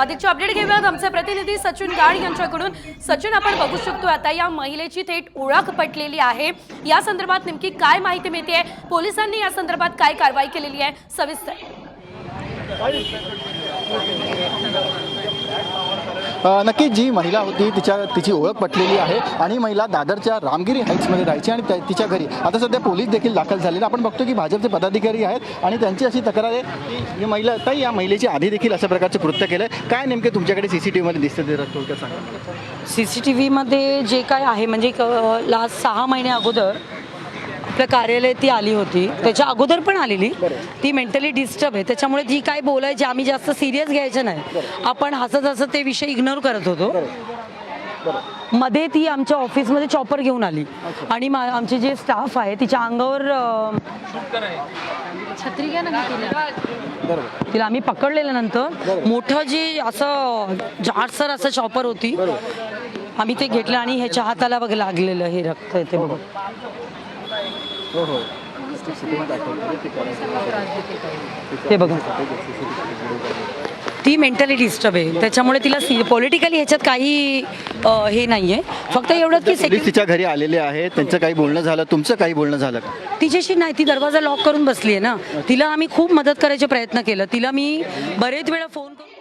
अधिकची अपडेट घेऊयात. आमचे प्रतिनिधी सचिन गाड यांच्याकडून. सचिन आपण बघू शकतो आता या महिलेची थेट ओळख पटलेली आहे. या संदर्भात नेमकी काय माहिती मिळते? पोलिसांनी या संदर्भात काय कारवाई केलेली आहे? सविस्तर. नक्कीच जी महिला होती तिच्या तिची ओळख पटलेली आहे आणि महिला दादरच्या रामगिरी हाईट्समध्ये राहायची आणि त्या- तिच्या घरी. आता सध्या पोलीस देखील दाखल झालेले. आपण बघतो की भाजपचे पदाधिकारी आहेत आणि त्यांची अशी तक्रार आहे की ही महिला ताई या महिलेची आधी देखील अशा प्रकारचं कृत्य केलं आहे काय नेमके तुमच्याकडे सी सी टी व्हीमध्ये दिसतं ते थोडक्यात सांगा? सी सी टी व्हीमध्ये जे काय आहे म्हणजे लास्ट सहा महिने अगोदर आपल्या कार्यालयात ती आली होती. त्याच्या अगोदर पण आलेली. ती मेंटली डिस्टर्ब आहे. त्याच्यामुळे ती काय बोलायची आम्ही जास्त सिरियस घ्यायचं नाही. आपण हसत हसत ते विषय इग्नोर करत होतो. मध्ये ती आमच्या ऑफिसमध्ये चॉपर घेऊन आली. आणि मा- आमचे जे स्टाफ आहे तिच्या अंगावर छत्री घ्या ना तिला. आम्ही पकडलेलं नंतर. मोठं जे असं जाडसर असं चॉपर होती. आम्ही ते घेतलं आणि ह्याच्या हाताला बघ लागलेलं हे रक्त आहे ते बघ. हो हो. ते बघा. ती मेंटली डिस्टर्ब आहे. त्याच्यामुळे तिला पॉलिटिकली ह्याच्यात काही हे नाहीये. फक्त एवढं की सेकंड तिच्या घरी आलेले आहेत. त्यांचं काही बोलणं झालं तुमचं काही बोलणं झालं का? तिच्याशी नाही ती दरवाजा लॉक करून बसली आहे ना तिला आम्ही खूप मदत करायचे प्रयत्न केलं. तिला मी बरेच वेळा फोन करून